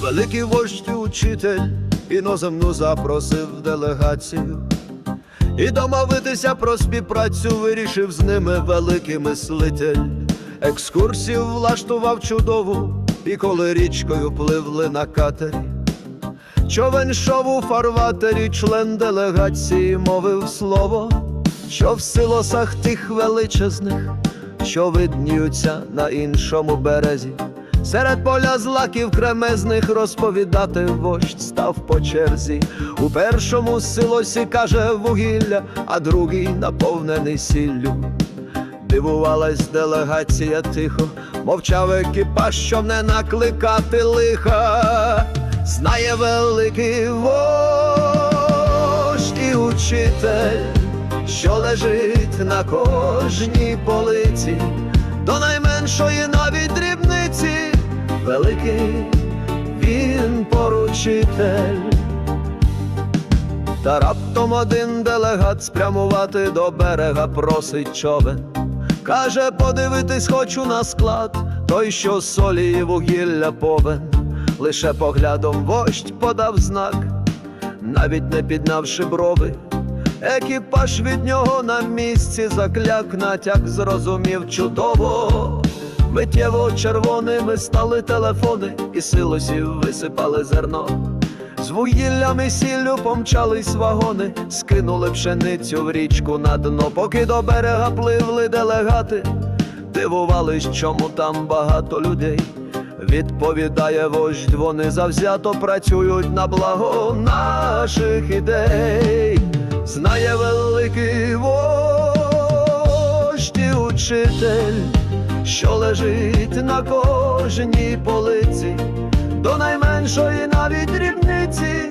Великий вождь і учитель іноземну запросив делегацію. І домовитися про співпрацю вирішив з ними великий мислитель. Екскурсію влаштував чудову, і коли річкою пливли на катері. Човен йшов у фарватері, член делегації мовив слово, що в силосах тих величезних, що видніються на іншому березі. Серед поля злаків кремезних розповідати вождь став по черзі. У першому силосі каже вугілля, а другий наповнений сіллю. Дивувалась делегація тихо, мовчав екіпаж, щоб не накликати лиха. Знає великий вождь і учитель, що лежить на кожній полиці, до найменшої навіть дрібниці, великий він поручитель. Та раптом один делегат спрямувати до берега просить човен. Каже, подивитись хочу на склад, той, що солі і вугілля повен. Лише поглядом вождь подав знак, навіть не піднявши брови. Екіпаж від нього на місці закляк, натяк зрозумів чудово. Миттєво червоними стали телефони, і силосів висипали зерно. З вугіллям і сіллю помчались вагони, скинули пшеницю в річку на дно, поки до берега пливли делегати, дивувались, чому там багато людей. Відповідає вождь, вони завзято працюють на благо наших ідей. Знає великий вождь і учитель, що лежить на кожній полиці, до найменшої навіть дрібниці,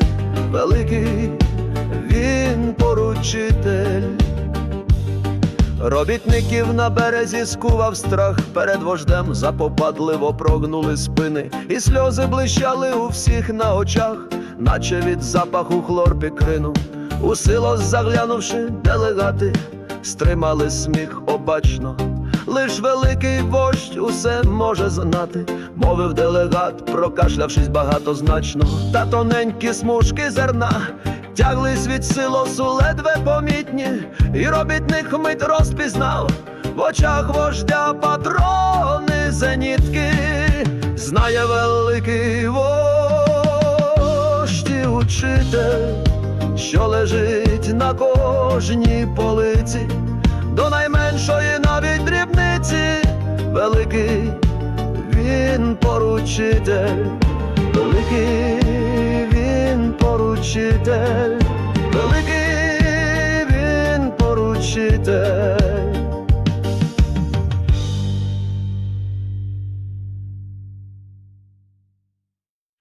великий він поручитель. Робітників на березі скував страх, перед вождем запопадливо прогнули спини, і сльози блищали у всіх на очах, наче від запаху хлорпікрину. У сило заглянувши, делегати стримали сміх обачно. Лиш великий вождь усе може знати, мовив делегат, прокашлявшись багатозначно, та тоненькі смужки зерна тяглись від силосу ледве помітні, і робітник мить розпізнав. В очах вождя патрони зенітки, знає великий вождь і учитель, що лежить на кожній полиці, до найменшої навіть дрібниці, великий він поручитель, великий він поручитель.